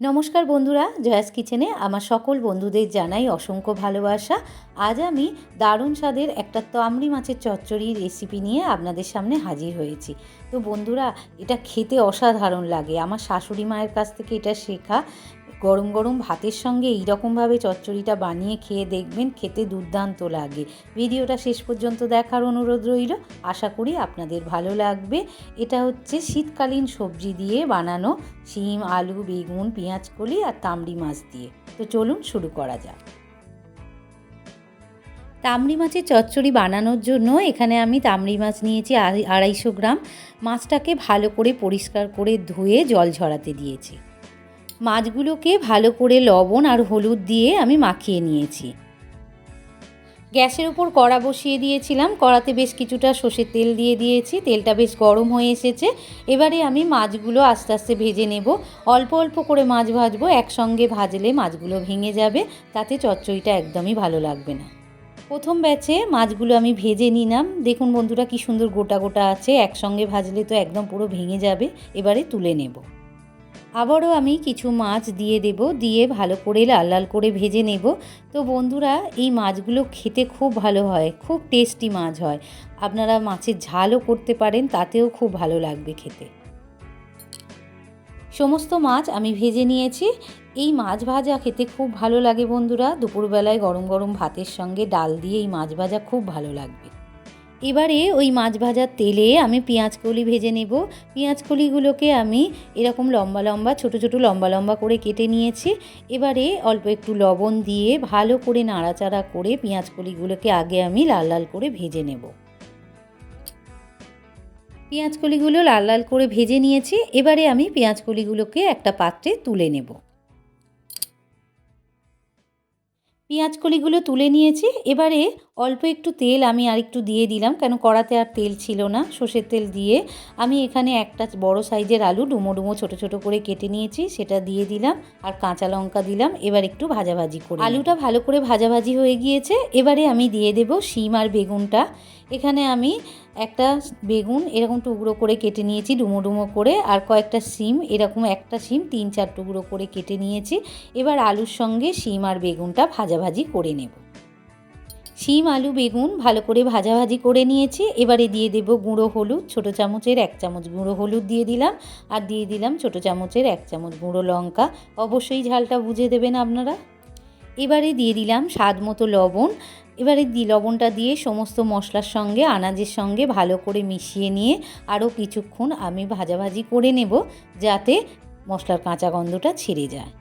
নমস্কার বন্ধুরা, জয়াস কিচেনে আমার সকল বন্ধুদের জানাই অসংখ্য ভালোবাসা। আজ আমি দারুণ স্বাদের একটা তামড়ি মাছের চচ্চড়ির রেসিপি নিয়ে আপনাদের সামনে হাজির হয়েছি। তো বন্ধুরা, এটা খেতে অসাধারণ লাগে। আমার শাশুড়ি মায়ের কাছ থেকে এটা শেখা। গরম গরম ভাতের সঙ্গে এইরকমভাবে চচ্চড়িটা বানিয়ে খেয়ে দেখবেন খেতে দুর্দান্ত লাগে। ভিডিওটা শেষ পর্যন্ত দেখার অনুরোধ রইল। আশা করি আপনাদের ভালো লাগবে। এটা হচ্ছে শীতকালীন সবজি দিয়ে বানানো শিম, আলু, বেগুন, পেঁয়াজ, কলি আর তামড়ি মাছ দিয়ে। তো চলুন শুরু করা যাক। তামড়ি মাছের চচ্চড়ি বানানোর জন্য এখানে আমি তামড়ি মাছ নিয়েছি আড়াইশো গ্রাম। মাছটাকে ভালো করে পরিষ্কার করে ধুয়ে জল ঝরাতে দিয়েছি। মাছগুলোকে ভালো করে লবণ আর হলুদ দিয়ে আমি মাখিয়ে নিয়েছি। গ্যাসের উপর কড়া বসিয়ে দিয়েছিলাম। কড়াতে বেশ কিছুটা সর্ষের তেল দিয়ে দিয়েছি। তেলটা বেশ গরম হয়ে এসেছে। এবারে আমি মাছগুলো আস্তে আস্তে ভেজে নেব। অল্প অল্প করে মাছ ভাজবো। একসঙ্গে ভাজলে মাছগুলো ভেঙে যাবে। তাতে চচ্চড়িটা একদমই ভালো লাগবে না। প্রথম ব্যাচে মাছগুলো আমি ভেজে নিলাম। দেখুন বন্ধুরা কি সুন্দর গোটা গোটা আছে। একসঙ্গে ভাজলে তো একদম পুরো ভেঙে যাবে। এবারে তুলে নেব। আবারও আমি কিছু মাছ দিয়ে দেব, দিয়ে ভালো করে লাল লাল করে ভেজে নেব। তো বন্ধুরা, এই মাছগুলো খেতে খুব ভালো হয়, খুব টেস্টি মাছ হয়। আপনারা মাছের ঝালও করতে পারেন, তাতেও খুব ভালো লাগবে খেতে। সমস্ত মাছ আমি ভেজে নিয়েছি। এই মাছ ভাজা খেতে খুব ভালো লাগে বন্ধুরা। দুপুরবেলায় গরম গরম ভাতের সঙ্গে ডাল দিয়ে এই মাছ ভাজা খুব ভালো লাগবে। এবারে ওই মাছ ভাজার তেলে আমি পেঁয়াজ কলি ভেজে নেব। পেঁয়াজ কলিগুলোকে আমি এরকম লম্বা লম্বা, ছোট ছোট লম্বা লম্বা করে কেটে নিয়েছি। এবারে অল্প একটু লবণ দিয়ে ভালো করে নাড়াচাড়া করে পেঁয়াজ কলিগুলোকে আগে আমি লাল লাল করে ভেজে নেব। পেঁয়াজ কলিগুলো লাল লাল করে ভেজে নিয়েছি। এবারে আমি পেঁয়াজ কলিগুলোকে একটা পাত্রে তুলে নেব। পেঁয়াজ কলিগুলো তুলে নিয়েছি। এবারে অল্প একটু তেল আমি আর একটু দিয়ে দিলাম, কেন কড়াতে আর তেল ছিল না সর্ষের তেল দিয়ে। আমি এখানে একটা বড় সাইজের আলু ডুমো ডুমো ছোটো ছোটো করে কেটে নিয়েছি, সেটা দিয়ে দিলাম আর কাঁচা লঙ্কা দিলাম। এবার একটু ভাজাভাজি করে আলুটা ভালো করে ভাজাভাজি হয়ে গিয়েছে। এবারে আমি দিয়ে দেব শিম আর বেগুনটা। এখানে আমি একটা বেগুন এরকম টুকরো করে কেটে নিয়েছি, ডুমো ডুমো করে, আর কয়েকটা শিম এরকম একটা শিম তিন চার টুকরো করে কেটে নিয়েছি। এবার আলুর সঙ্গে শিম আর বেগুনটা ভাজাভাজি করে নেব। শিম আলু, বেগুন ভালো করে ভাজাভাজি করে নিয়েছি। এবারে দিয়ে দেব গুঁড়ো হলুদ, ছোটো চামচের এক চামচ গুঁড়ো হলুদ দিয়ে দিলাম, আর দিয়ে দিলাম ছোটো চামচের এক চামচ গুঁড়ো লঙ্কা। অবশ্যই ঝালটা বুঝে দেবেন আপনারা। এবারে দিয়ে দিলাম স্বাদ মতো লবণ এবারে দি লবণটা দিয়ে সমস্ত মশলার সঙ্গে, আনাজের সঙ্গে ভালো করে মিশিয়ে নিয়ে আরও কিছুক্ষণ আমি ভাজাভাজি করে নেব যাতে মশলার কাঁচা গন্ধটা ছেড়ে যায়।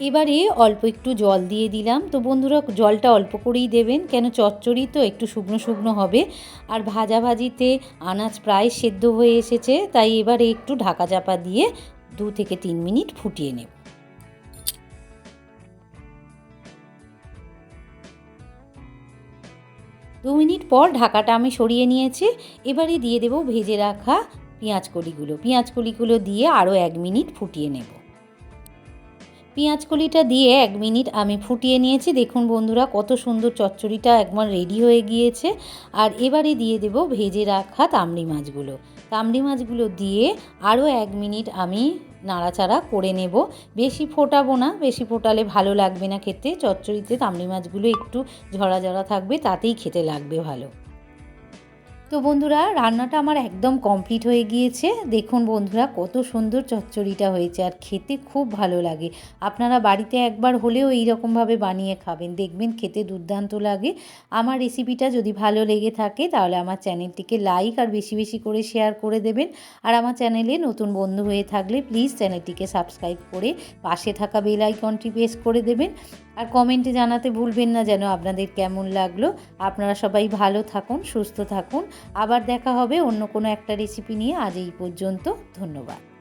এবারে অল্প একটু জল দিয়ে দিলাম। তো বন্ধুরা, জলটা অল্প করেই দেবেন, কেন চচ্চড়ি তো একটু শুকনো শুকনো হবে। আর ভাজাভাজিতে আনাজ প্রায় সেদ্ধ হয়ে এসেছে, তাই এবারে একটু ঢাকা চাপা দিয়ে দু থেকে তিন মিনিট ফুটিয়ে নেব। দু মিনিট পর ঢাকাটা আমি সরিয়ে নিয়েছি। এবারে দিয়ে দেবো ভেজে রাখা পেঁয়াজ কলিগুলো পেঁয়াজ কলিগুলো দিয়ে আরও এক মিনিট ফুটিয়ে নেব। পেঁয়াজ কলিটা দিয়ে এক মিনিট আমি ফুটিয়ে নিয়েছি। দেখুন বন্ধুরা, কত সুন্দর চচ্চড়িটা একবার রেডি হয়ে গিয়েছে। আর এবারে দিয়ে দেব ভেজে রাখা তামড়ি মাছগুলো। তামড়ি মাছগুলো দিয়ে আরও এক মিনিট আমি নাড়াচাড়া করে নেব। বেশি ফোটাবো না, বেশি ফোটালে ভালো লাগবে না খেতে। চচ্চড়িতে তামড়ি মাছগুলো একটু ঝরা ঝরা থাকবে, তাতেই খেতে লাগবে ভালো। তো বন্ধুরা, রান্নাটা আমার একদম কমপ্লিট হয়ে গিয়েছে। দেখুন বন্ধুরা, কত সুন্দর চচ্চড়িটা হয়েছে আর খেতে খুব ভালো লাগে। আপনারা বাড়িতে একবার হলেও এইরকমভাবে বানিয়ে খাবেন। দেখবেন খেতে দুর্দান্ত লাগে। আমার রেসিপিটা যদি ভালো লেগে থাকে, তাহলে আমার চ্যানেলটিকে লাইক আর বেশি বেশি করে শেয়ার করে দেবেন। আর আমার চ্যানেলে নতুন বন্ধু হয়ে থাকলে প্লিজ চ্যানেলটিকে সাবস্ক্রাইব করে পাশে থাকা বেল আইকনটি প্রেস করে দেবেন। আর কমেন্টে জানাতে ভুলবেন না যেন আপনাদের কেমন লাগল। আপনারা সবাই ভালো থাকুন, সুস্থ থাকুন। আবার দেখা হবে অন্য কোনো একটা রেসিপি নিয়ে। আজ এই পর্যন্ত, ধন্যবাদ।